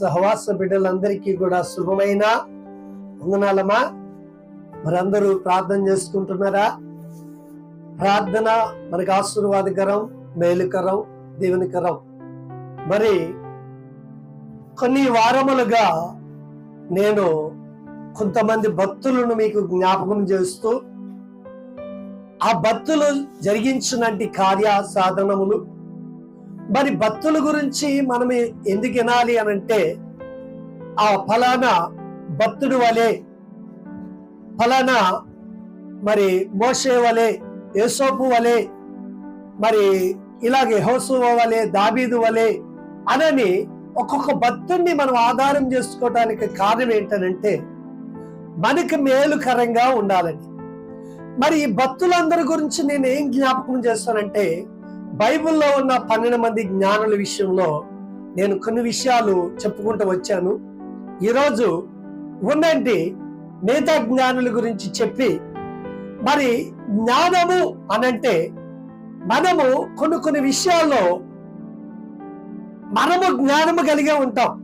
సహవాస బిడ్డలందరికీ కూడా శుభమైన వందనాలమ్మా. మరందరూ ప్రార్థన చేసుకుంటున్నారా? ప్రార్థన మనకు ఆశీర్వాదకరం మేలుకరం దేవునికరం. మరి కొన్ని వారములుగా నేను కొంతమంది భక్తులను మీకు జ్ఞాపకం చేస్తూ ఆ భక్తులు జరిగించినటువంటి కార్య సాధనములు మరి భక్తుల గురించి మనం ఎందుకు వినాలి అని అంటే ఆ ఫలానా భక్తుడు వలె ఫలానా మరి మోసే వలె యేసోపు వలె మరి ఇలాగే హోసువ వలె దాబీదు వలె అనని ఒక్కొక్క భక్తుడిని మనం ఆధారం చేసుకోవడానికి కారణం ఏంటనంటే మనకి మేలుకరంగా ఉండాలని. మరి ఈ భక్తులందరి గురించి నేను ఏం జ్ఞాపకం చేస్తానంటే బైబిల్లో ఉన్న పన్నెండు మంది జ్ఞానుల విషయంలో నేను కొన్ని విషయాలు చెప్పుకుంటూ వచ్చాను. ఈరోజు ఉన్నంటి మిగతా జ్ఞానుల గురించి చెప్పి మరి జ్ఞానము అనంటే మనము కొన్ని కొన్ని విషయాల్లో మనము జ్ఞానము కలిగే ఉంటాం.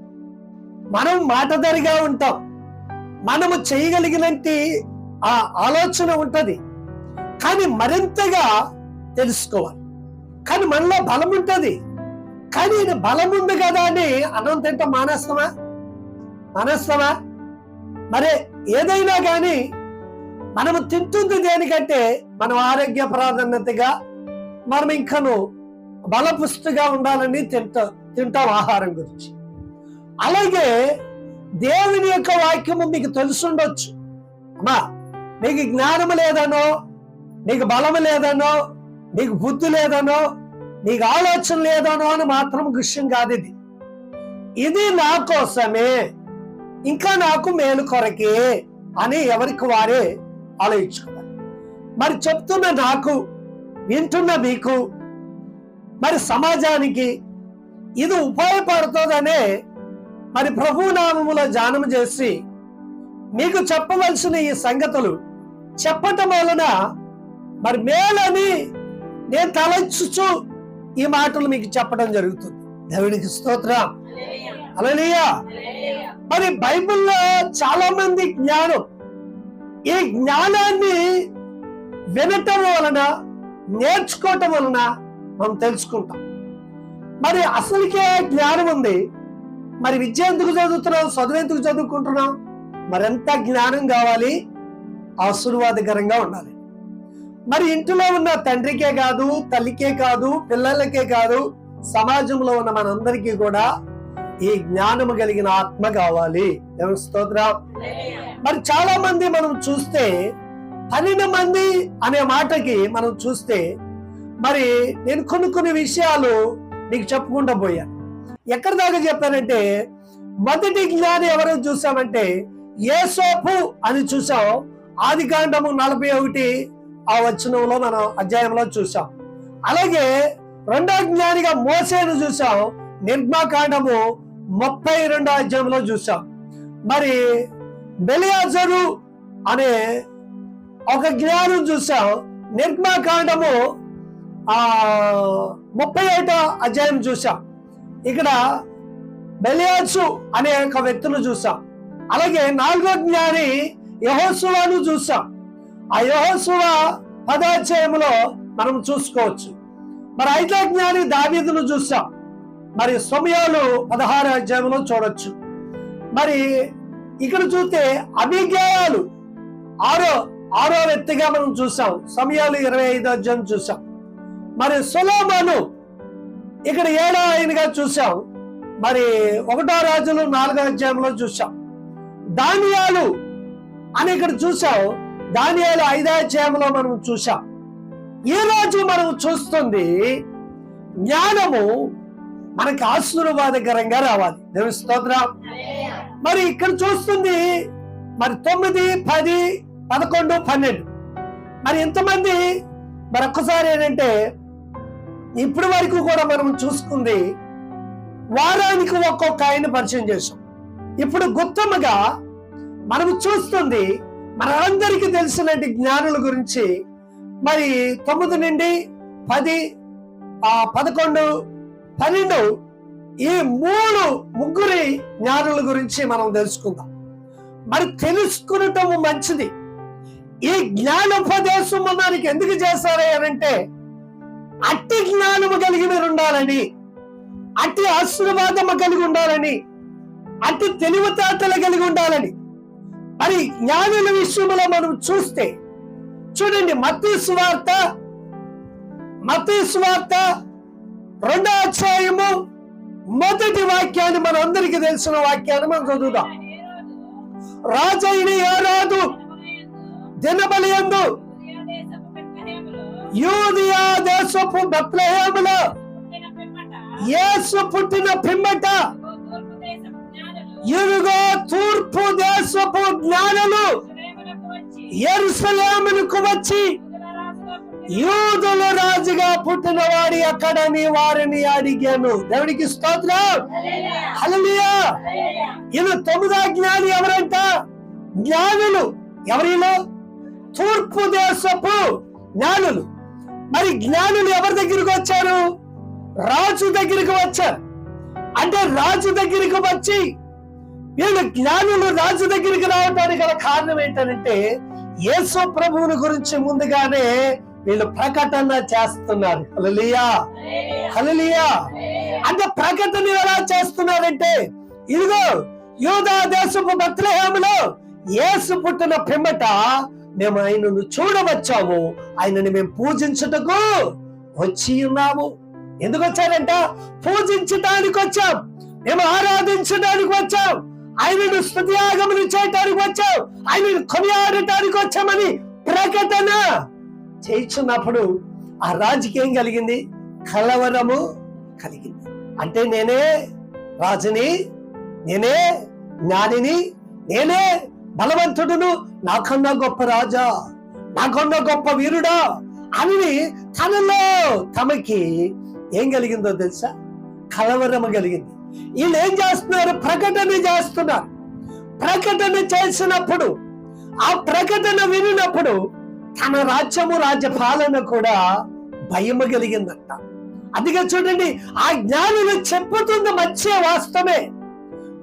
మనం మాటదారిగా ఉంటాం. మనము చేయగలిగినంటి ఆ ఆలోచన ఉంటుంది. కానీ మరింతగా తెలుసుకోవాలి. కానీ మనలో బలం ఉంటుంది. కానీ ఇది బలం ఉంది కదా అని అన్నం తింటాం మానేస్తామా? మానేస్తామా? మరి ఏదైనా కానీ మనము తింటుంది దేనికంటే మనం ఆరోగ్య ప్రాధాన్యతగా మనం ఇంకను బలపుష్టిగా ఉండాలని తింటా తింటాం ఆహారం గురించి. అలాగే దేవుని యొక్క వాక్యము మీకు తెలుసుండొచ్చు. అమ్మా నీకు జ్ఞానము లేదనో నీకు బలము లేదనో నీకు బుద్ధి లేదనో నీకు ఆలోచన లేదనో అని మాత్రం విషయం కాదు ఇది. ఇది నా కోసమే ఇంకా నాకు మేలు కొరకే అని ఎవరికి వారే ఆలోచించుకోవాలి మరి చెప్తున్న నాకు వింటున్న మీకు మరి సమాజానికి ఇది ఉపయోగపడుతుందనే మరి ప్రభునామములో ధ్యానం చేసి మీకు చెప్పవలసిన ఈ సంగతులు చెప్పటం వలన మరి మేలని నేను తలచుచు ఈ మాటలు మీకు చెప్పడం జరుగుతుంది. దేవుడికి స్తోత్రం. అలలియా మరి బైబిల్లో చాలా మంది జ్ఞానం. ఈ జ్ఞానాన్ని వినటం వలన నేర్చుకోవటం వలన మనం తెలుసుకుంటాం. మరి అసలుకే జ్ఞానం ఉంది. మరి విద్య ఎందుకు చదువుతున్నాం చదువు ఎందుకు చదువుకుంటున్నాం మరెంత జ్ఞానం కావాలి? ఆశీర్వాదకరంగా ఉండాలి. మరి ఇంటిలో ఉన్న తండ్రికే కాదు తల్లికే కాదు పిల్లలకే కాదు సమాజంలో ఉన్న మనందరికీ కూడా ఈ జ్ఞానము కలిగిన ఆత్మ కావాలి. స్తోత్ర. మరి చాలా మంది మనం చూస్తే పన్నెండు మంది అనే మాటకి మనం చూస్తే మరి నేను కొన్ని కొన్ని విషయాలు నీకు చెప్పుకుంటూ పోయాను ఎక్కడి దాకా చెప్పానంటే మొదటి జ్ఞాని ఎవరు చూసామంటే ఏసోపు అని చూసాం. ఆది కాండము నలభై ఒకటి ఆ వచనంలో మనం అధ్యాయంలో చూసాం. అలాగే రెండో జ్ఞానిగా మోసేను చూసాం. నిర్మాకాండము ముప్పై రెండో అధ్యాయంలో చూసాం. మరి బెలియాజరు అనే ఒక జ్ఞానం చూసాం. నిర్మాకాండము ఆ ముప్పై ఐదో అధ్యాయం చూసాం. ఇక్కడ బెలియాసు అనే ఒక వ్యక్తులు చూసాం. అలాగే నాలుగో జ్ఞాని యహోసువాను చూసాం. ఆ యహోసువ పదాధ్యాయంలో మనం చూసుకోవచ్చు. మరి ఐదో జ్ఞాని దావీదును చూసాం. మరి సమయాలు పదహారు అధ్యాయంలో చూడొచ్చు. మరి ఇక్కడ చూస్తే అభిజ్ఞాయాలు ఆరో ఆరో వ్యక్తిగా మనం చూసాం. సమయాలు ఇరవై ఐదు అధ్యాయం చూసాం. మరి సులోమాను ఇక్కడ ఏడో ఆయనగా చూసాం. మరి ఒకటో రాజులు నాలుగో అధ్యాయంలో చూసాం. దానియాలు అని ఇక్కడ చూసాం. దానియాలు ఐదాధ్యాయంలో మనం చూసాం ఈరోజు రోజు మనం చూస్తుంది? జ్ఞానము మనకి ఆశీర్వాదకరంగా రావాలి. దేవుని స్తోత్రం. మరి ఇక్కడ చూస్తుంది మరి తొమ్మిది పది పదకొండు పన్నెండు. మరి ఎంతమంది? మరి ఒక్కసారి ఏంటంటే ఇప్పటి వరకు కూడా మనం చూసుకుంది వారానికి ఒక్కొక్క ఆయన పరిచయం చేసాం ఇప్పుడు గుత్తముగా మనం చూస్తుంది మనందరికీ తెలిసినటువంటి జ్ఞానుల గురించి మరి తొమ్మిది నుండి పది ఆ పదకొండు పన్నెండు ఈ మూడు ముగ్గురి జ్ఞానుల గురించి మనం తెలుసుకుందాం. మరి తెలుసుకునటం మంచిది. ఈ జ్ఞానోపదేశం మనకి ఎందుకు చేశారే అంటే అట్టి జ్ఞానము కలిగి మీరు ఉండాలని అట్టి ఆశీర్వాదము కలిగి ఉండాలని అట్టి తెలివితేటలు కలిగి ఉండాలని మరి జ్ఞానుల విషయంలో మనం చూస్తే చూడండి మత్తీ స్వార్త మత్తీ స్వార్త రెండో అధ్యాయము మొదటి వాక్యాన్ని మన అందరికీ తెలిసిన వాక్యాన్ని మనం చదువుదాం. రాజైన ఏ దినబలి ఎందు యూదియా దేశపు బత్లహేములో యేసు పుట్టిన పిమ్మట ఇరుగో తూర్పు దేశపు జ్ఞానులు ఎరుసలేమునకు వచ్చి యూదుల రాజుగా పుట్టిన వాడి అక్కడని వారిని అడిగాను. దేవునికి స్తోత్రం. హల్లెలూయా. ఇది తొమ్మిదో జ్ఞాని ఎవరంట? జ్ఞానులు. ఎవరిలో? తూర్పు దేశపు జ్ఞానులు. మరి జ్ఞానులు ఎవరి దగ్గరికి వచ్చారు? రాజు దగ్గరికి వచ్చారు. అంటే రాజు దగ్గరికి వచ్చి వీళ్ళు జ్ఞానులు రాజు దగ్గరికి రావడానికి గల కారణం ఏంటంటే యేసు ప్రభువుని గురించి ముందుగానే వీళ్ళు ప్రకటన చేస్తున్నారు. హల్లెలూయా. హల్లెలూయా. అంటే ప్రకటన ఎలా చేస్తున్నారంటే ఇదిగో యూదా దేశపు బత్లహేములో యేసు పుట్టిన పిమ్మట మేము ఆయనను చూడవచ్చాము. ఆయనని మేము పూజించుటకు వచ్చి ఉన్నాము. ఎందుకు వచ్చారంట? పూజించడానికి వచ్చాం. మేము ఆరాధించడానికి వచ్చాం. ఆయనను స్థుతియాగములు చేయటానికి వచ్చాం ఆయనను కొనియాడటానికి వచ్చామని ప్రకటన చేయించున్నప్పుడు ఆ రాజుకి ఏం కలిగింది? కలవరము కలిగింది. అంటే నేనే రాజుని నేనే జ్ఞానిని నేనే బలవంతుడును. నాకన్నా గొప్ప రాజా నాకన్నా గొప్ప వీరుడా అని తనలో తమకి ఏం కలిగిందో తెలుసా? కలవరము కలిగింది. వీళ్ళు ఏం చేస్తున్నారు? ప్రకటన చేస్తున్నారు. ప్రకటన చేసినప్పుడు ఆ ప్రకటన వినినప్పుడు తన రాజ్యము రాజ్య పాలన కూడా భయము కలిగిందంట. అందుకే చూడండి ఆ జ్ఞానులు చెప్పుతున్న మధ్య వాస్తవమే.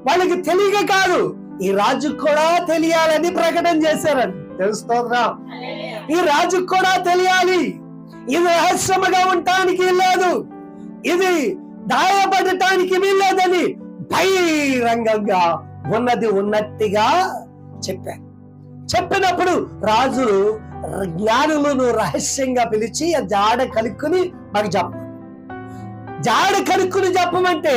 వాళ్ళకి తెలియక కాదు ఈ రాజు కూడా తెలియాలని ప్రకటన చేశారని. తెలుస్తోందా? ఈ రాజుకు కూడా తెలియాలి. ఇది రహస్యముగా ఉండటానికి లేదు. ఇది దాయపడటానికి వీల్లేదని బహిరంగంగా ఉన్నది ఉన్నట్టుగా చెప్పారు. చెప్పినప్పుడు రాజు జ్ఞానులను రహస్యంగా పిలిచి ఆ జాడ కలుక్కుని మాకు చెప్ప జాడ కలుక్కుని చెప్పమంటే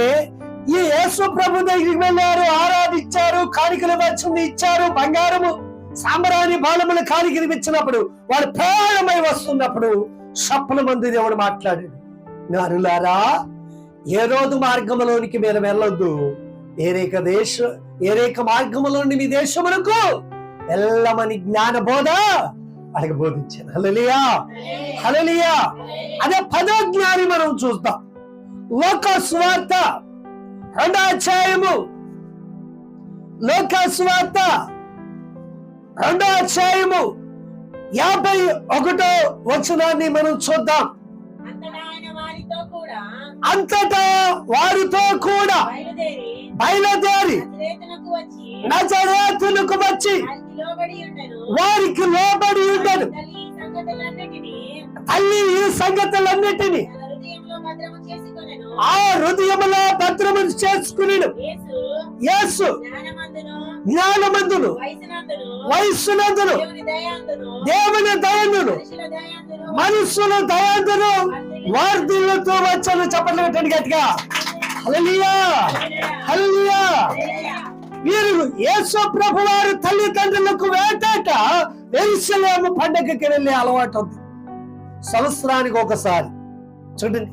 ఈ యేసు ప్రభు దగ్గరికి వెళ్ళారు ఆరాధించారు కాணிకలు వచ్చింది ఇచ్చారు బంగారము సాంబరాని బాలములు కాணிకలు ఇచ్చినప్పుడు వాడు ప్రాణమై వస్తున్నప్పుడు స్వప్న మంది దేవుడు మాట్లాడాడు. జ్ఞానులారా ఏ రోజు మార్గంలోనికి మీరు వెళ్ళొద్దు. ఏరేక దేశ ఏరేక మార్గములోని మీ దేశమునకు వెళ్ళమని జ్ఞాన బోధ వాళ్ళకి బోధించాను హలలియా హలలియా అదే పదో జ్ఞాని మనం చూద్దాం. లోక స్వార్త రెండో అధ్యాయము లోక స్వార్త రెండో అధ్యాయము యాభై ఒకటో వచనాన్ని మనం చూద్దాం. అంతటా వారితో కూడా బయలుదేరి నజరేతునకు వచ్చి నజరేతులకు వచ్చి వారికి లోబడి ఉండెను. వారికి లోబడి ఉండను తల్లి ఈ సంగతులన్నిటినీ ఆ హృదయములో భద్రము చేసుకుని యేసు జ్ఞానమందును. వయస్సునందును దేవుని దయాందును మనుషుల దయాందును వార్ధిల్లుతూ వచ్చాను. చెప్పట్లేదు గట్టిగా. హల్లెలూయా. హల్లెలూయా. వీరు యేసు ప్రభు వారి తల్లిదండ్రులకు వేటాట ఎరుసలేము పండగకి వెళ్ళే అలవాటు ఉంది. సంవత్సరానికి ఒకసారి. చూడండి.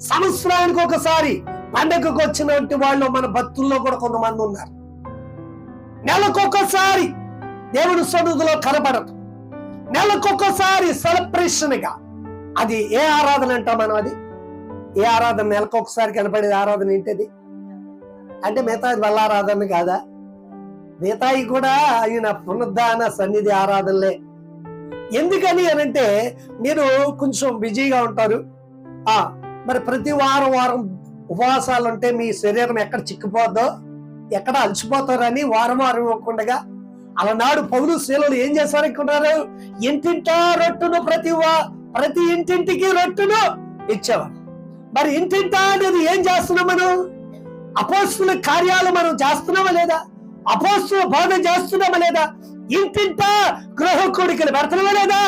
సంవత్సరానికి ఒకసారి పండగకు వచ్చినటువంటి వాళ్ళు మన భక్తుల్లో కూడా కొంతమంది ఉన్నారు. నెలకొకసారి దేవుడు సన్నిధిలో కనబడటం నెలకొకసారి సెలబ్రేషన్గా అది ఏ ఆరాధన అంటాం మనం అది? ఏ ఆరాధన? నెలకొకసారి కనపడేది ఆరాధన ఏంటది? అంటే మిగతాది వల్ల ఆరాధన కాదా? మిగతాయి కూడా ఆయన పునరుద్ధాన సన్నిధి ఆరాధనలే. ఎందుకని అనంటే మీరు కొంచెం బిజీగా ఉంటారు. ఆ మరి ప్రతి వారం వారం ఉపవాసాలు ఉంటే మీ శరీరం ఎక్కడ చిక్కిపోద్దో ఎక్కడ అలసిపోతారని వారం వారం ఇవ్వకుండా అలనాడు పౌలు శీలలు ఏం చేశారనుకున్నారు ఇంటింటా రొట్టును ప్రతి ప్రతి ఇంటింటికి రొట్టును ఇచ్చేవారు. మరి ఇంటింటా అనేది ఏం చేస్తున్నాం మనం? అపోస్తుల కార్యాలు మనం చేస్తున్నామా లేదా? అపోస్తుల బోధ చేస్తున్నామా లేదా? ఇంటింటా గృహ కోడికలు పెడుతున్నామా లేదా?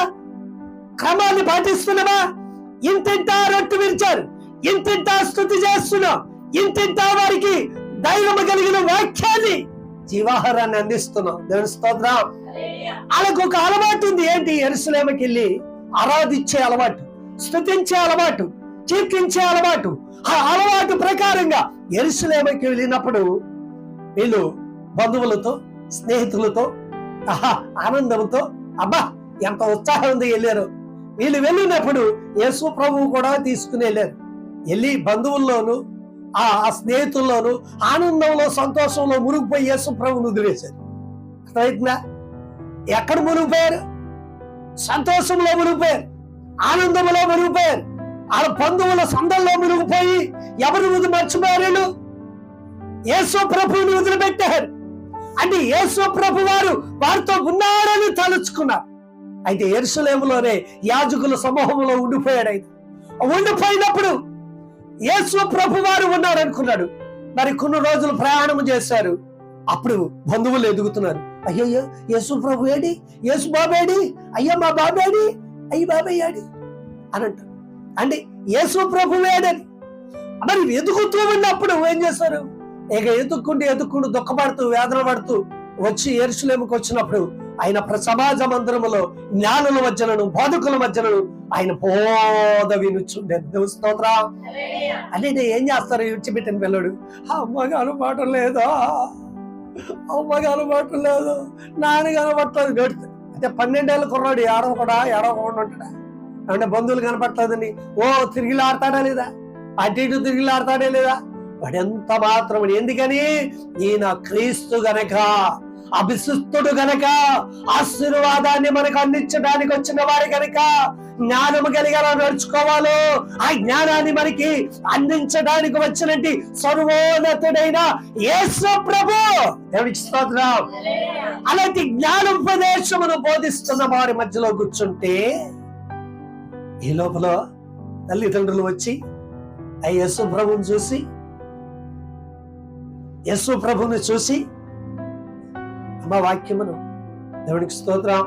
క్రమాన్ని పాటిస్తున్నామా? ఇంతింత రొట్టు విరిచారు ఇంతింత స్థుతి చేస్తున్నాం ఇంతింత వారికి ధైర్యం కలిగిన వాక్యాన్ని జీవాహారాన్ని అందిస్తున్నాం. దేవుని స్తోత్రం. వాళ్ళకు ఒక అలవాటు ఉంది. ఏంటి? ఎరుసలేమకి వెళ్ళి ఆరాధించే అలవాటు స్థుతించే అలవాటు కీర్తించే అలవాటు. ఆ అలవాటు ప్రకారంగా ఎరుసలేమకి వెళ్ళినప్పుడు వీళ్ళు బంధువులతో స్నేహితులతో ఆహా ఆనందంతో అబ్బా ఎంత ఉత్సాహం ఉంది వెళ్ళారు. వీళ్ళు వెళ్ళినప్పుడు యేసు ప్రభువు కూడా తీసుకుని వెళ్ళారు. వెళ్ళి బంధువుల్లోనూ ఆ స్నేహితుల్లోనూ ఆనందంలో సంతోషంలో మునిగిపోయి యేసు ప్రభువును వదిలేశారు. అర్థమవుతుందా ఎక్కడ మునిగిపోయారు? సంతోషంలో మునిగిపోయారు ఆనందంలో మునిగిపోయారు వాళ్ళ బంధువుల సందల్లో మునిగిపోయి ఎవరి ముందు మర్చిపోయారు? యేసు ప్రభువుని వదిలిపెట్టారు. అంటే యేసు ప్రభు వారు వారితో ఉన్నారని తలుచుకున్నారు. అయితే ఎరుసలేములోనే యాజకుల సమూహంలో ఉండిపోయాడు ఆయన. ఉండిపోయినప్పుడు యేసు ప్రభు వారు ఉన్నారు అనుకున్నాడు మరి కొన్ని రోజులు ప్రయాణం చేశారు. అప్పుడు బంధువులు ఎదుగుతున్నారు. అయ్యయ్యో యేసు ప్రభు ఏడి? యేసు బాబేడి అయ్యో మా బాబేడి అయ్యి బాబయ్యాడి అని అంటారు. అంటే యేసు ప్రభు ఏడని. మరి ఎదుగుతూ ఉన్నప్పుడు ఏం చేశారు? ఇక ఎదుక్కుంటూ ఎదుక్కుంటూ దుఃఖపడుతూ వేదన పడుతూ వచ్చి ఎరుసలేముకు వచ్చినప్పుడు ఆయన ప్ర- సమాజ మందిరములో జ్ఞానుల మధ్యలను బోధకుల మధ్యలను ఆయన బోధ వినుచుండే. స్తోత్రం. అంటే ఏం చేస్తారు? విడిచిపెట్టిన పిల్లడు అమ్మగారు మాట లేదా? అమ్మగారు మాట లేదు? నాన్నగారు పట్టలేదు గడుతుంది అంటే పన్నెండేళ్ళ కుర్రాడు ఏడవ కూడా ఏడవకుండా ఉంటాడా అంటే బంధువులు కనపడలేదని ఓ తిరిగిలాడతాడా లేదా? అటు ఇటు తిరిగిలాడతాడే లేదా? వాడు ఎంత మాత్రం ఎందుకని? ఈయన క్రీస్తు గనక అభిశుద్ధుడు గనక ఆశీర్వాదాన్ని మనకు అందించడానికి వచ్చిన వారు గనక జ్ఞానము కలిగేలా నడుచుకోవాలో ఆ జ్ఞానాన్ని మనకి అందించడానికి వచ్చినట్టు సర్వోన్నతుడైన యేసు ప్రభు. స్తోత్రం. అలాంటి జ్ఞానోపదేశమును బోధిస్తున్న వారి మధ్యలో కూర్చుంటే ఈ లోపల తల్లిదండ్రులు వచ్చి ఆ యేసు ప్రభుని చూసి యేసు ప్రభుని చూసి అమ్మ వాక్యమును. దేవుడికి స్తోత్రం.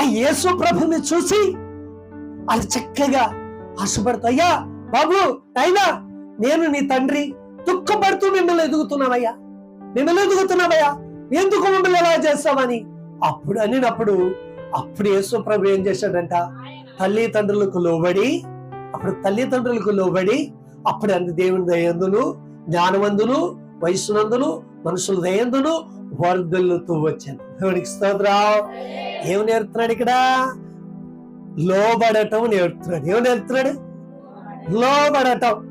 ఆ యేసు ప్రభుని చూసి అది చక్కగా ఆశపడుతూ అయ్యా బాబు అయినా నేను నీ తండ్రి. దుఃఖపడుతూ మిమ్మల్ని ఎదుగుతున్నావయ్యా. మిమ్మల్ని ఎదుగుతున్నావయ్యా. ఎందుకు మమ్మల్ని ఎలా చేస్తామని అప్పుడు అనినప్పుడు అప్పుడు యేసు ప్రభు ఏం చేశాడంట? తల్లిదండ్రులకు లోబడి అప్పుడు తల్లిదండ్రులకు లోబడి అప్పుడు అందు దేవుని దయందును జ్ఞానవందును వయసునందును మనుషుల దయందును వరదలుతూ వచ్చాను. దేవునికి స్తోత్రం ఏమి నేర్పుతున్నాడు ఇక్కడ? లోబడటం నేర్పుతున్నాడు. ఏమి నేర్పుతున్నాడు? లోబడటం.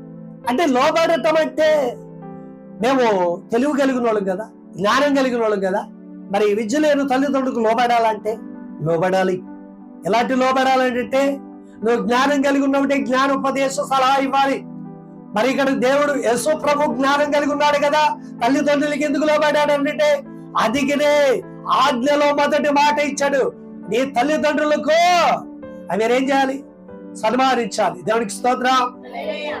అంటే లోబడటం అంటే మేము తెలివి కలిగిన వాళ్ళం కదా జ్ఞానం కలిగిన వాళ్ళం కదా. మరి విద్య లేని తల్లిదండ్రులకు లోబడాలంటే లోబడాలి. ఎలాంటి లోబడాలంటే నువ్వు జ్ఞానం కలిగి ఉన్నావంటే జ్ఞానోపదేశ సలహా ఇవ్వాలి. మరి ఇక్కడ దేవుడు యశో ప్రభు జ్ఞానం కలిగి ఉన్నాడు కదా తల్లిదండ్రులకి ఎందుకు లోబడాడు అంటే అదిగినే ఆజ్ఞలో మొదటి మాట ఇచ్చాడు. నీ తల్లిదండ్రులకు అవి ఏం చేయాలి? సన్మానించాలి. దేవునికి స్తోత్రం.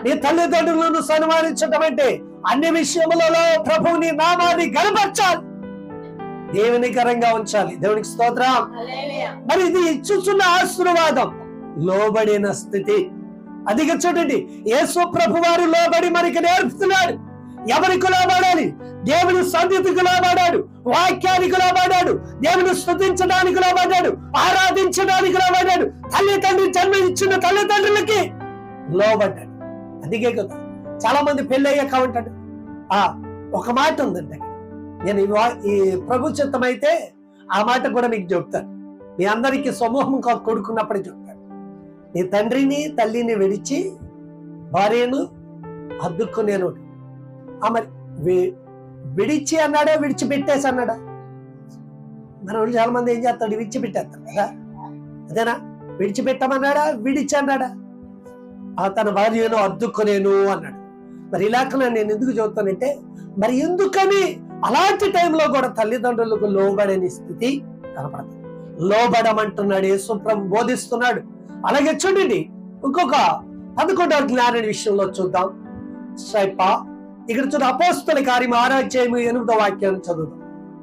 నీ తల్లిదండ్రులను సన్మానించటం అంటే అన్ని విషయములలో ప్రభువుని నామాన్ని గనపరచాలి దేవునికరంగా ఉంచాలి. దేవునికి స్తోత్రం. మరి ఇది ఇచ్చుచున్న ఆశీర్వాదం. లోబడిన స్థితి. అదిగా చూడండి. యేసు ప్రభు వారు లోబడి మనకి నేర్పుతున్నాడు. ఎవరికి లోబడాలి? దేవుడు సన్నిధికి లోబడాడు వాక్యానికి లోబడాడు దేవుడు స్థుతించడానికి లోబడ్డాడు ఆరాధించడానికి లోబడ్డాడు తల్లిదండ్రి జన్మ ఇచ్చిన తల్లిదండ్రులకి లోబడ్డాడు. అందుకే కదా చాలా మంది పెళ్ళయ్యాక ఉంటాడు ఆ ఒక మాట ఉందండి నేను ఈ వా- ఈ ప్రభు చిత్తమైతే ఆ మాట కూడా మీకు చెప్తాను. మీ అందరికీ సమూహం కా- కొడుకున్నప్పుడే చెప్తాను. నీ తండ్రిని తల్లిని విడిచి భార్యను హద్దుకునేను మరి విడిచి అన్నాడా విడిచిపెట్టేసి అన్నాడా? మన వాళ్ళు చాలా మంది ఏం చేస్తాడు విడిచిపెట్టేస్తారు కదా? అదేనా? విడిచిపెట్టమన్నాడా విడిచి అన్నాడా? ఆ తన భార్యను అద్దుకునేను అన్నాడు. మరి ఈ నేను ఎందుకు చదువుతానంటే మరి ఎందుకని అలాంటి టైంలో కూడా తల్లిదండ్రులకు లోబడని స్థితి కనపడదు. లోబడమంటున్నాడు యేసు బోధిస్తున్నాడు. అలాగే చూడండి ఇంకొక పదకొండవ జ్ఞాన విషయంలో చూద్దాం. స్వైప ఇక్కడ చూడ అపోస్తుల కార్యం ఆరాధ్యాయము ఎనిమిదో వాక్యాన్ని చదువు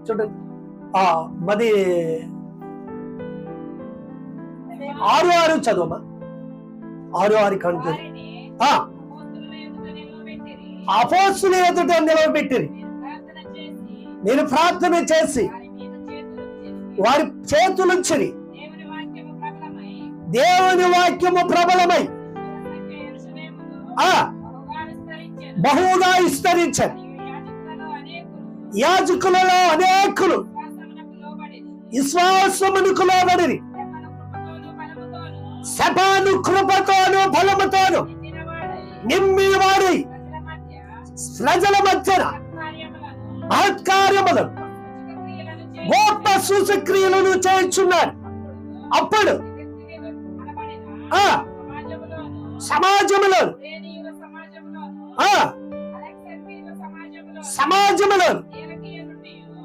చూడండి. ఆ మది ఆరు ఆరు చదువమ్మా ఆరు ఆరు కంటే ఆ. ఎదుట నిలువబెట్టిరి. అపోస్తుల ఎదుట నిలవబెట్టిరి. ప్రార్థన చేసి వారి చేతులుంచిరి. దేవుని వాక్యము ప్రబలమై. ఆ. బహుగా విస్తరించారు. యాజకులలో అనేకులు విశ్వాసమునకు లోబడి విశ్వాసమునకు కృపతోను బలముతోను శపాను నిమ్మి వాడి ప్రజల మధ్యన కార్యములను మహత్కార్యములు గొప్ప సూచక్రియలను చేయించున్నారు అప్పుడు అనబడిన ఆ సమాజములోను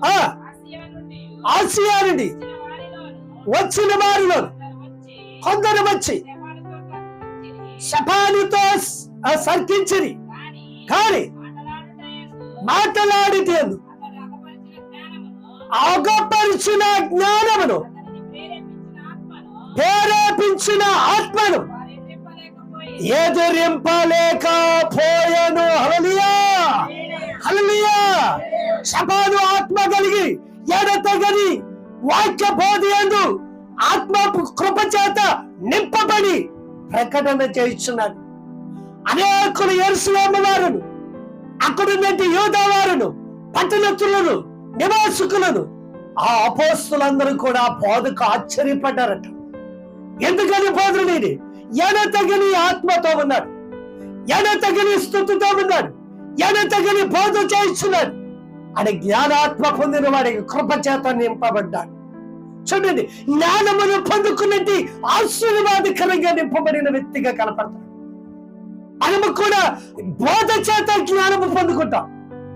ఆ ఆసియా నుండి వచ్చిన వారిలో కొందరు వచ్చి. శపానితో ఆ సర్కించిరి కానీ మాటలాడితే అతడు అగపరిచిన జ్ఞానమును ప్రేరేపించిన ఆత్మను ఎదురింపలేకపోయాను హలలియా హలలియా శపాను ఆత్మ కలిగి ఎడతగని వాక్య బోధయందు ఆత్మ కృప చేత నింపబడి ప్రకటన చేస్తున్నాడు అనేకులు ఎరుసలేమ వారును అక్కడున్నట్టు యోధవారును పట్టణతులను నివాసుకులను ఆ అపోస్తులందరూ కూడా బోధకు ఆశ్చర్యపడ్డారట. ఎందుకని బోధన లేని ఆత్మతో ఉన్నాడు. ఎడతగని స్థుతితో ఉన్నాడు. ఎడతగని బోధ చేస్తున్నాడు అని జ్ఞానాత్మ పొందిన వాడికి కృపచేత నింపబడ్డాడు. చూడండి జ్ఞానమును పొందుకున్నట్టు ఆశీర్వాదకరంగా నింపబడిన వ్యక్తిగా కనపడతాడు. మనము కూడా బోధ చేత జ్ఞానము పొందుకుంటాం.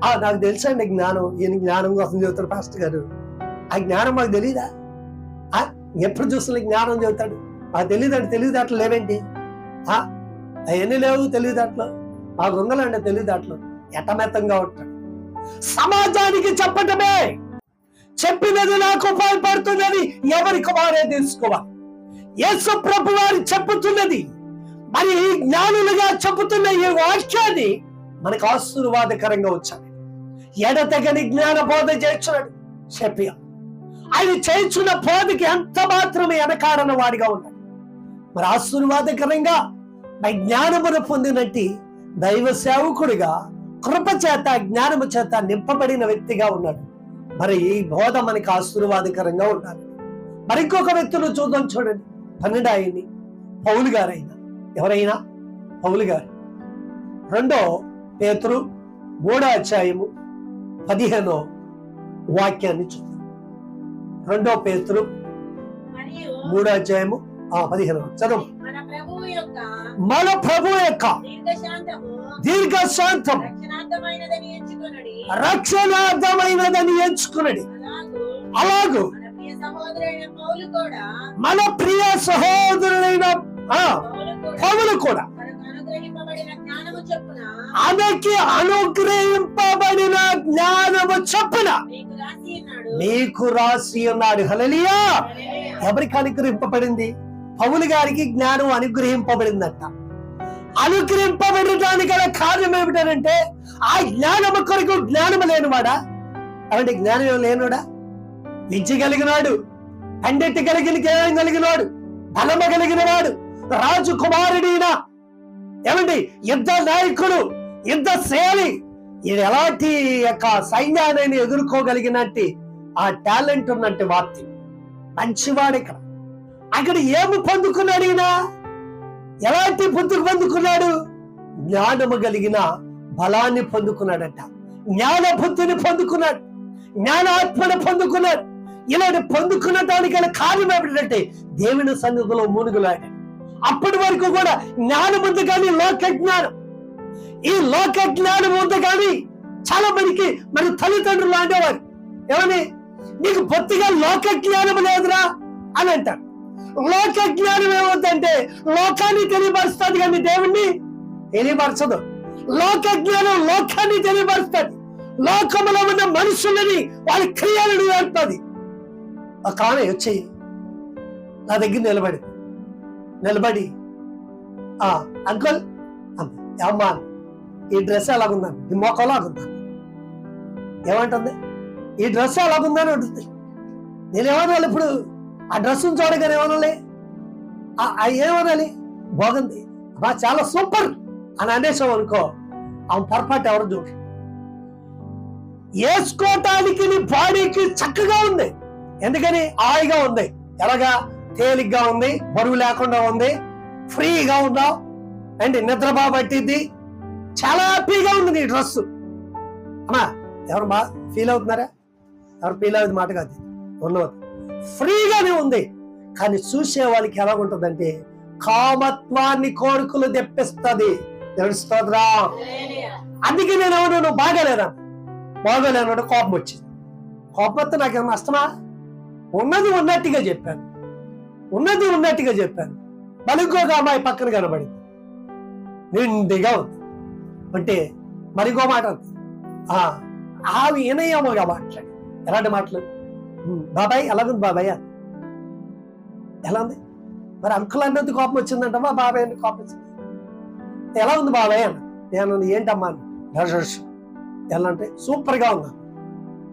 ఆ నాకు తెలుసండి జ్ఞానం? ఈయన జ్ఞానం కోసం చెబుతాడు పాస్టర్ గారు. ఆ జ్ఞానం మాకు తెలీదా? ఆ ఎప్పుడు చూసిన జ్ఞానం చెబుతాడు ఆ తెలియదండి తెలివితేటలు లేవేంటి? అవన్నీ లేవు తెలివితేటలు. ఆ ఉంగలండి తెలివితేటలు. ఎటమెత్తంగా ఉంటాడు. సమాజానికి చెప్పటమే. చెప్పినది నాకు ఉపయోగపడుతుందని ఎవరికి వారే తెలుసుకోవాలి. యేసు ప్రభు వారు చెప్పుతున్నది మరి ఈ జ్ఞానులుగా చెబుతున్న ఈ వాక్యాన్ని మనకు ఆశీర్వాదకరంగా వచ్చాడు ఎడతగని జ్ఞాన బోధ చేస్తున్నాడు. చెప్పియ ఆయన చేయించున్న బోధకి ఎంత మాత్రమే వెనకాడన వాడిగా ఉన్నాడు. మరి ఆశీర్వాదకరంగా మరి జ్ఞానమును పొందినట్టు దైవ సేవకుడిగా కృప చేత జ్ఞానము చేత నింపబడిన వ్యక్తిగా ఉన్నాడు. మరి ఈ బోధ మనకి ఆశీర్వాదకరంగా ఉండాలి. మరి ఇంకొక వ్యక్తులు చూద్దాం చూడండి. పన్నెండు ఆయన్ని పౌలు గారైనా. ఎవరైనా? పౌలు గారు. రెండో పేతురు మూడో అధ్యాయము పదిహేనో వాక్యాన్ని చూద్దాం. రెండో పేతురు మూడో అధ్యాయము పదిహేను. చదువు. మన ప్రభు యొక్క దీర్ఘశాంతం రక్షణార్థమైనదని ఎంచుకున్నది అలాగూ మన ప్రియ సహోదరైన పౌలు కూడా ఆమెకి అనుగ్రహింపబడిన జ్ఞానము చొప్పున మీకు రాసి ఉన్నాడు. హలలియా. ఎవరికి అనుగ్రహింపబడింది? పౌలు గారికి జ్ఞానం అనుగ్రహింపబడిందట. అనుగ్రహింపబడటానికి గల కార్యం ఏమిటంటే ఆ జ్ఞానము కొరకు జ్ఞానము లేనివాడా? అవంటే జ్ఞానం లేనుడా విద్య కలిగినాడు పండిట్ కలిగిన జ్ఞానం కలిగినాడు బలమ కలిగిన వాడు రాజు కుమారుడినా ఏమండి? యుద్ధ నాయకుడు యుద్ధ శైలి. ఇది ఎలాంటి యొక్క సైన్యాన్ని ఎదుర్కోగలిగినట్టు ఆ టాలెంట్ ఉన్నట్టు వార్త మంచివాడు ఇక్కడ. అక్కడ ఏమి పొందుకున్నాడు ఈయన ఎలాంటి బుద్ధి పొందుకున్నాడు? జ్ఞానము కలిగిన బలాన్ని పొందుకున్నాడట. జ్ఞాన బుద్ధిని పొందుకున్నాడు. జ్ఞానాత్మను పొందుకున్నాడు. ఇలాంటి పొందుకున్న దానికి గల కారణం ఏమిటంటే దేవుని సన్నిధిలో మునుగులాడు అప్పటి వరకు కూడా జ్ఞానం ఉంది కానీ లోక జ్ఞానం ఈ లోక జ్ఞానం ఉంది కానీ చాలా మందికి మన తల్లిదండ్రులు లాంటివారు ఏమని? నీకు బొత్తిగా లోక జ్ఞానం లేదురా అని అంటారు. లోక జ్ఞానం ఏమవుతుందంటే లోకాన్ని తెలియపరుస్తుంది కానీ దేవుణ్ణి తెలియపరచదు. లోక జ్ఞానం లోకాన్ని తెలియపరుస్తుంది. లోకములో ఉన్న మనుషులని వాళ్ళ క్రియలను నేర్పుతుంది. ఒక ఆమె వచ్చి నా దగ్గర నిలబడి. నిలబడి. ఆ అంకుల్ అంది అమ్మా ఈ డ్రెస్ ఎలాగుందని ఈ మొక్క ఎలాగుందని ఏమంటుంది? ఈ డ్రెస్ ఎలాగుందని ఉంటుంది నేనేమన్నా ఇప్పుడు? ఆ డ్రెస్ చూడగానే ఏమనాలి? ఆ- ఏమనాలి? బాగుంది. బా చాలా సూపర్ అని అనేసాం అనుకో ఆమె పొరపాటు ఎవరు చూడు వేసుకోవటానికి నీ బాడీకి చక్కగా ఉంది. ఎందుకని? హాయిగా ఉంది. ఎలాగా? తేలిగ్గా ఉంది. బరువు లేకుండా ఉంది. ఫ్రీగా ఉందా అండ్ నిద్ర బాగా పట్టింది చాలా హ్యాపీగా ఉంది నీ డ్రెస్ అమ్మా ఎవరు బా ఫీల్ అవుతున్నారా? ఎవరు ఫీల్ అవుతుంది మాట కాదు. ఉన్నది ఫ్రీగానే ఉంది. కానీ చూసే వాళ్ళకి ఎలా ఉంటుందంటే కామత్వాన్ని కోరికలు తెప్పిస్తుంది. తెలుస్తుందిరా హల్లెలూయా. అందుకే నేను ఎవరు నువ్వు బాగాలేదా? బాగాలేనప్పుడు కోపం వచ్చింది. కోపం వస్తే నాకేమో నష్టమా ఉన్నది ఉన్నట్టుగా చెప్పాను. ఉన్నది ఉన్నట్టుగా చెప్పాను. మరికొక అమ్మాయి పక్కన కనబడింది. నిండిగా ఉంది. అంటే మరిగో మాట ఆ ఆవి వినయముగా మాట్లాడి ఎలాంటి మాటలు? బాబాయ్ ఎలాగుంది బాబాయ్? ఎలా ఉంది? మరి అంకుల్ అన్నది కోపం వచ్చిందంటమ్మా బాబాయ్ అని కోపం వచ్చింది. ఎలా ఉంది బాబాయ్ అన్న? నేను ఏంటమ్మా అని. ఎలా అంటే సూపర్గా ఉందా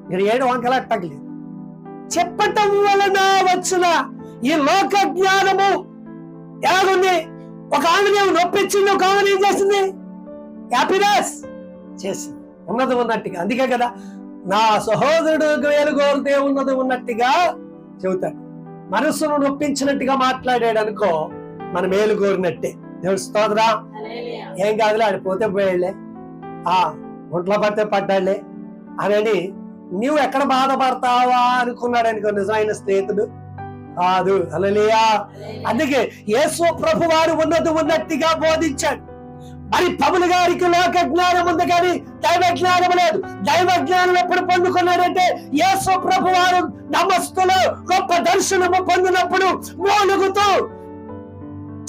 ఇక్కడ ఏడు వంకలా అట్టగలేదు చెప్పటం వలన వచ్చిన ఈ లోక జ్ఞానము ఎలాగుంది? ఒక ఆమెను నొప్పించింది ఒక ఆమెను ఏం చేసింది. హ్యాపీనెస్ చేసింది. ఉన్నది ఉన్నట్టుగా. అందుకే కదా నా సహోదరుడు వేలు కోరితే ఉన్నది ఉన్నట్టుగా చెబుతాడు. మనసును నొప్పించినట్టుగా మాట్లాడాడు అనుకో మన మేలు కోరినట్టే. తెలుస్తుందిరా హల్లెలూయా. ఏం కాదులే ఆడ పోతే పోయాడులే ఆ ఒంట్లో పడితే పడ్డాడులే. అని నీవు ఎక్కడ బాధపడతావా? అనుకున్నాడు అనుకో నిజమైన స్నేహితుడు. కాదు. అలలియా. అందుకే యేసు ప్రభు వారు ఉన్నది ఉన్నట్టుగా బోధించాడు. మరి పౌలు గారికి లోక జ్ఞానం ఉంది కానీ దైవ జ్ఞానం లేదు. దైవ జ్ఞానం ఎప్పుడు పొందుకున్నాడంటే యేసు ప్రభు వారు నమస్తులు గొప్ప దర్శనము పొందినప్పుడు మూలుగుతూ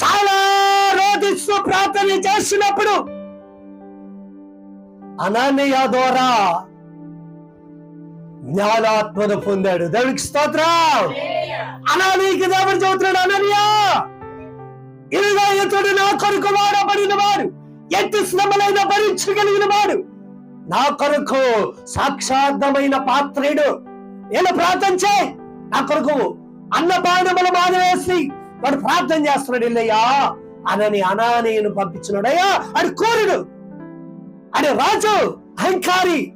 చాలా రోధిస్తూ ప్రార్థన చేసినప్పుడు అనన్య ద్వారా జ్ఞానాత్మను పొందాడు. దేవుడికి స్తోత్రం. అనానీకి దేవుడు చదువుతున్నాడు అనన్య ఇదిగో ఇతడు నా కొరకు వాడబడిన వాడు ఎట్టి శ్రమలైన భరించగలిగిన వాడు. నా కొరకు సాక్షార్థమైన పాత్రుడు. నేను ప్రార్థన చేయి నా కొరకు అన్నపానములు మానవేసి వాడు ప్రార్థన చేస్తున్నాడు ఇల్లయ్యా అనని అనానీయును పంపించినాడు అయ్యా అది కోరుడు. అది రాజు అహంకారి.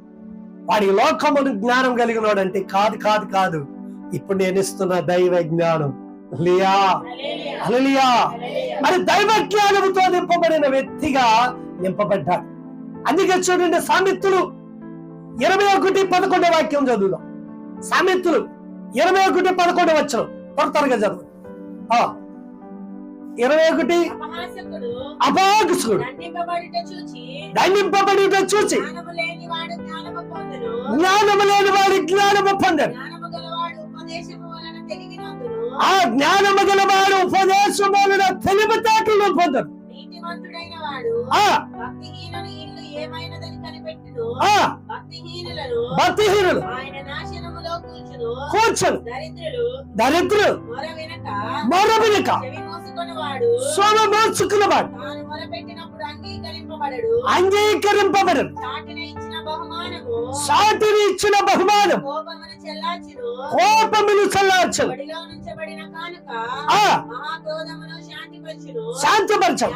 వాడి లోకమును జ్ఞానం కలిగినాడంటే కాదు కాదు కాదు. ఇప్పుడు నేను ఇస్తున్న దైవ జ్ఞానం. మరి దైవ జ్ఞానముతో నింపబడిన వ్యక్తిగా నింపబడ్డాడు. అందుకే చూడండి సామెత్తులు ఇరవై ఒకటి పదకొండవ వాక్యం చదువుదాం. సామెత్తులు ఇరవై ఒకటి పదకొండు వచ్చం త్వర త్వరగా చదువు. ఇరవై ఒకటి అపహాసకుడు చూచి దండింపబడి పొందును. జ్ఞానము లేని వాడి జ్ఞానము పొందారు ఆ జ్ఞానము గలవాడు ఉపదేశములను తెలివితేటలు పొందరు భక్తిహీనులు కూర్చును దరిద్రులు మొర వినక మోర్చుకున్నవాడు తాను మొరపెట్టినప్పుడు అంగీకరింపబడడు. సాటిని ఇచ్చిన బహుమానం. కోపమును శాంతిపరచును. శాంతపరచం.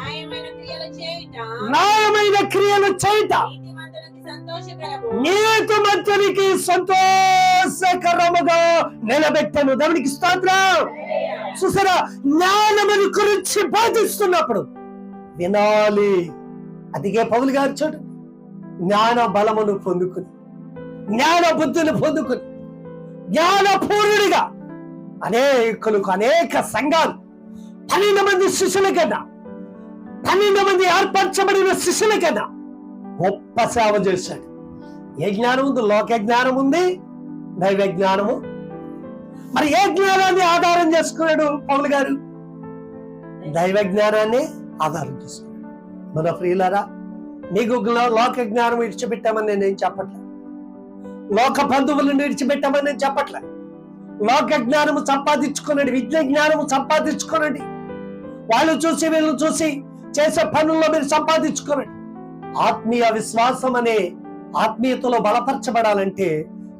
న్యాయమైన క్రియలు చేయుట. సంతోషకరము. నీతిమంతునికి సంతోషకరముగా నిలబెట్టను. దేవునికి స్తోత్రం. చూసారా? జ్ఞానముని గురించి బోధిస్తున్నప్పుడు వినాలి. అందుకే పౌలు గారు చూడు జ్ఞాన బలమును పొందుకుని జ్ఞాన బుద్ధిని పొందుకుని జ్ఞానపూర్ణుడిగా అనేకులకు అనేక సంఘాలు పన్నెండు మంది శిష్యుల కన్నా పన్నెండు మంది ఏర్పరచబడిన శిష్యుల కన్నా గొప్ప సేవ చేశాడు. ఏ జ్ఞానం ఉంది? లోక జ్ఞానం ఉంది దైవ జ్ఞానము మరి ఏ జ్ఞానాన్ని ఆధారం చేసుకున్నాడు పౌలు గారు? దైవ జ్ఞానాన్ని ఆధారం చేసుకున్నాడు. మన ప్రియులరా నీకు లోక జ్ఞానం విడిచిపెట్టామని నేను చెప్పట్లే. లోక బంధువులను విడిచిపెట్టామని నేను చెప్పట్లే. లోక జ్ఞానము సంపాదించుకునండి విద్య జ్ఞానము సంపాదించుకోనండి. వాళ్ళు చూసి వీళ్ళు చూసి చేసే పనుల్లో మీరు సంపాదించుకోనండి. ఆత్మీయ విశ్వాసం అనే ఆత్మీయతలో బలపరచబడాలంటే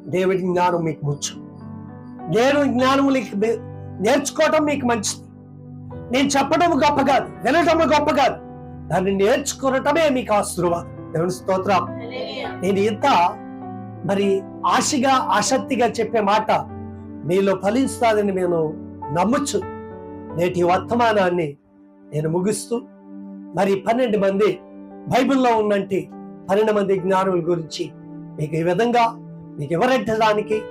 దేవుడి జ్ఞానం మీకు ముచ్చు నేను జ్ఞానము నేర్చుకోవటం మీకు మంచిది. నేను చెప్పడం గొప్ప కాదు వినటం గొప్ప కాదు. దాన్ని నేర్చుకోవటమే మీకు ఆశీర్వాదం దేవుని స్తోత్రం. నేను ఇంత మరి ఆశగా ఆసక్తిగా చెప్పే మాట మీలో ఫలిస్తాదని నేను నమ్మొచ్చు నేటి వర్తమానాన్ని నేను ముగిస్తూ మరి పన్నెండు మంది బైబిల్లో ఉన్నంటి పన్నెండు మంది జ్ఞానుల గురించి మీకు ఈ విధంగా మీకు వివరించడానికి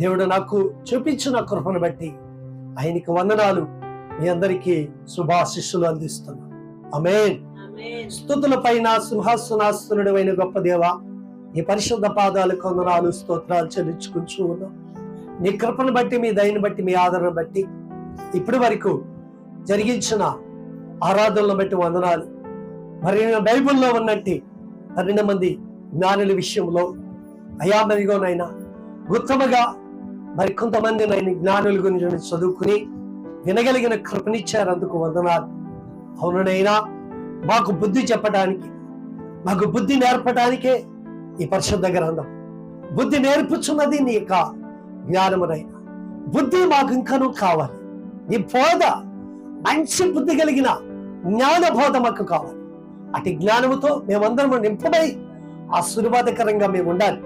దేవుడు నాకు చూపించిన కృపను బట్టి ఆయనకి వందనాలు. మీ అందరికీ శుభాశిష్యులు అందిస్తున్నాను. అమేన్ ఆమేన్. స్థుతుల పైన సింహాసనాస్తునుడు అయిన గొప్ప దేవ నీ పరిశుద్ధ పాదాలు కొందనాలు స్తోత్రాలు చెల్లించుకుంటూ ఉన్నాం. నీ కృపను బట్టి మీ దయని బట్టి మీ ఆదరణ బట్టి ఇప్పటి వరకు జరిగించిన ఆరాధనలు బట్టి వందనాలు. మరి బైబిల్లో ఉన్నట్టు పన్నెండు మంది జ్ఞానుల విషయంలో అయామరిగోనైనా ఉత్తమగా మరి కొంతమంది నైన్ జ్ఞానుల గురించి చదువుకుని వినగలిగిన కృపనిచ్చారు. అందుకు వందనాలు. అవునైనా మాకు బుద్ధి చెప్పడానికి మాకు బుద్ధి నేర్పడానికే ఈ పరిశుద్ధ గ్రంథం. బుద్ధి నేర్పుచున్నది నీ యొక్క జ్ఞానమునైనా. బుద్ధి మాకు ఇంకనూ కావాలి. నీ బోధ మంచి బుద్ధి కలిగిన జ్ఞాన బోధ మాకు కావాలి. అటు జ్ఞానముతో మేమందరం నింపమై ఆశీర్వాదకరంగా మేము ఉండాలి.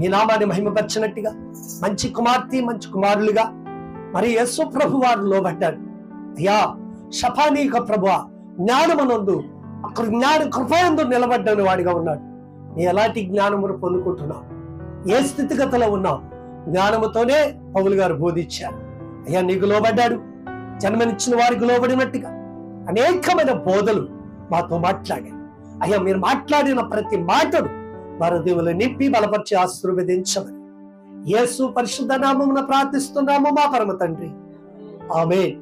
నీ నామాన్ని మహిమపరిచినట్టుగా మంచి కుమార్తె మంచి కుమారులుగా మరి యేసు ప్రభు వారు లోబడ్డాడు అయ్యా శపానీక ప్రభు జ్ఞానమునందు జ్ఞాన కృపయందు నిలబడ్డని వాడిగా ఉన్నాడు. నీ ఎలాంటి జ్ఞానమును పొందుకుంటున్నావు? ఏ స్థితిగతిలో ఉన్నావు? జ్ఞానముతోనే పౌలు గారు బోధించారు. అయ్యా నీకు లోబడ్డాడు. జన్మనిచ్చిన వారికి లోబడినట్టుగా అనేకమైన బోధలు మాతో మాట్లాడారు అయ్యా మీరు మాట్లాడిన ప్రతి మాటను వారి నింపి బలపరిచి ఆశీర్వదించమని. యేసు పరిశుద్ధ నామమున ప్రార్థిస్తున్నాము మా పరమ తండ్రి. ఆమె